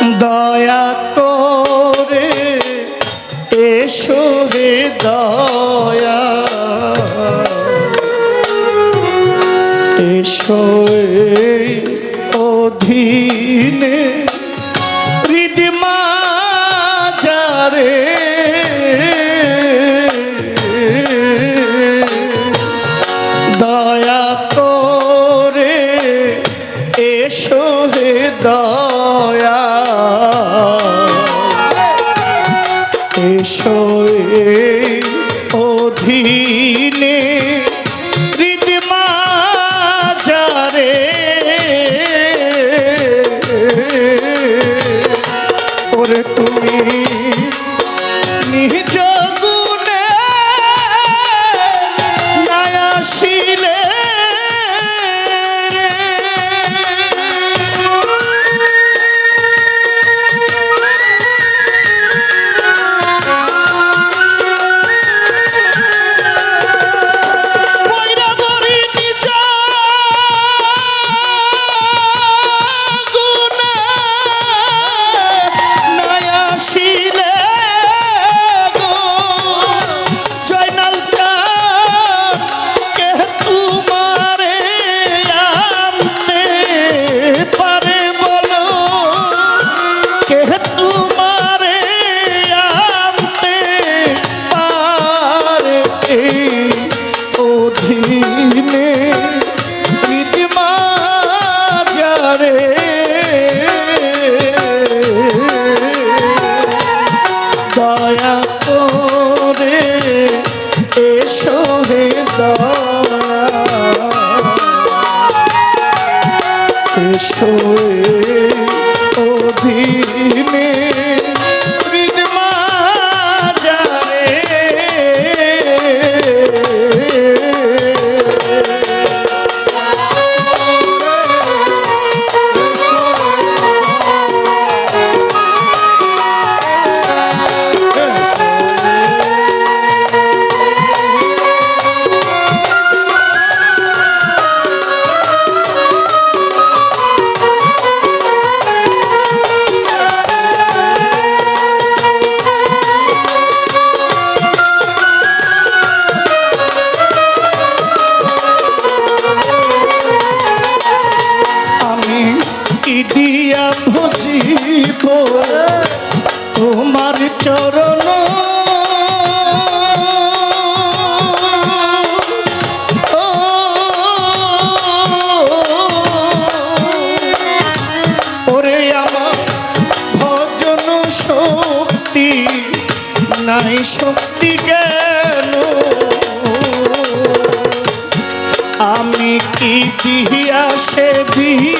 দয়া করে এসো হে দয়া। এসো অধীনে হৃদিমা যারে দয়া করে এসো হে দয়া। এই অধীনে হৃদিমা যারে ওরে তুমি নিজ গুণে নায়াসিলে তোমার চরণ। ওরে আমার ভজন শক্তি নাই শক্তি জ্ঞান আমি কি দিয়া সে দিব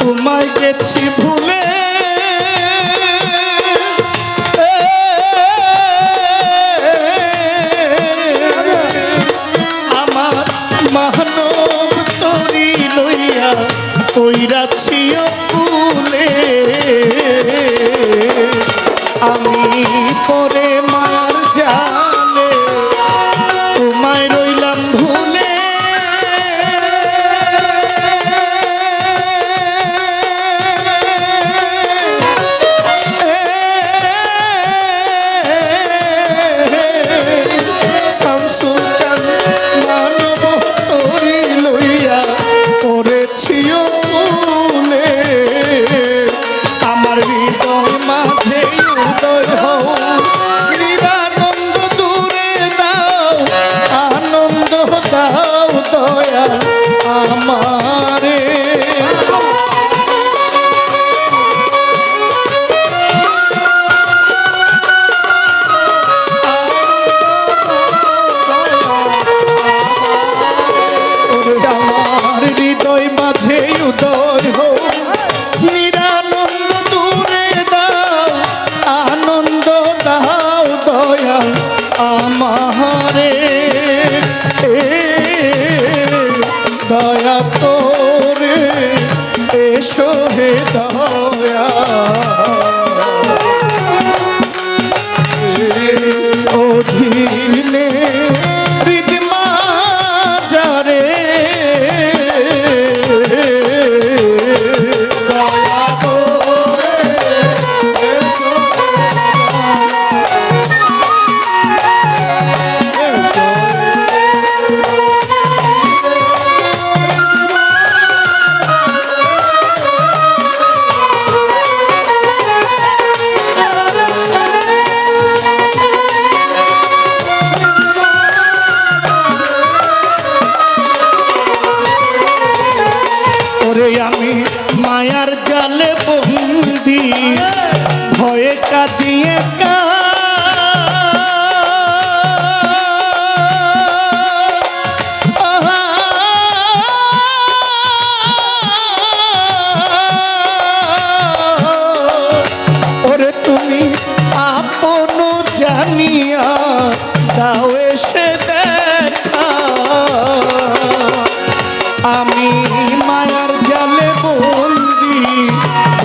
তোমায় গেছি ভুল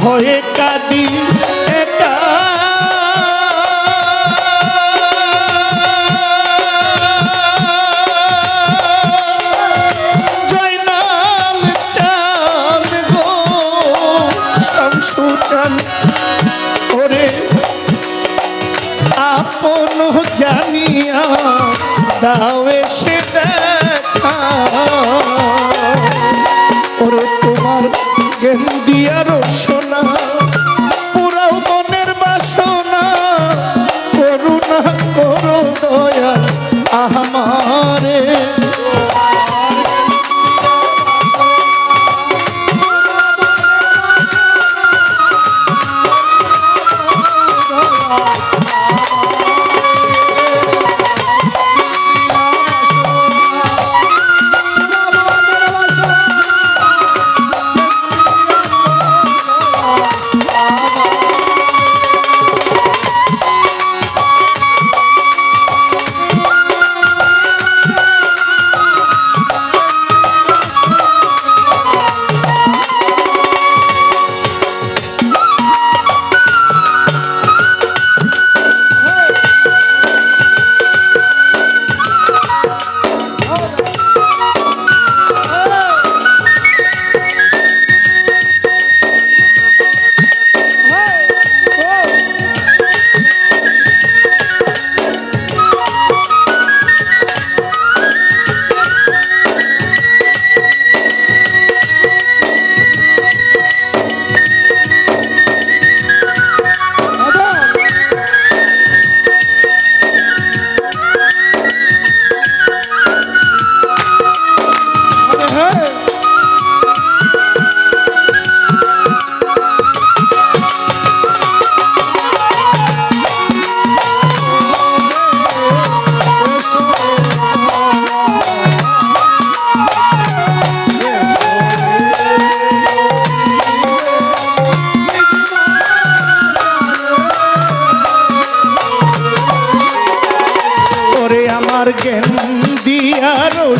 হয়ে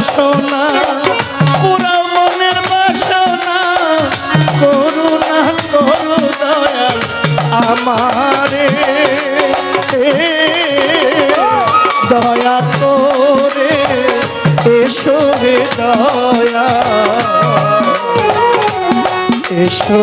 আরও সোনা পুরা মনের বাসনা। করুণা করু দয়াল আমারে। দয়া করে এসো হে দয়া এসো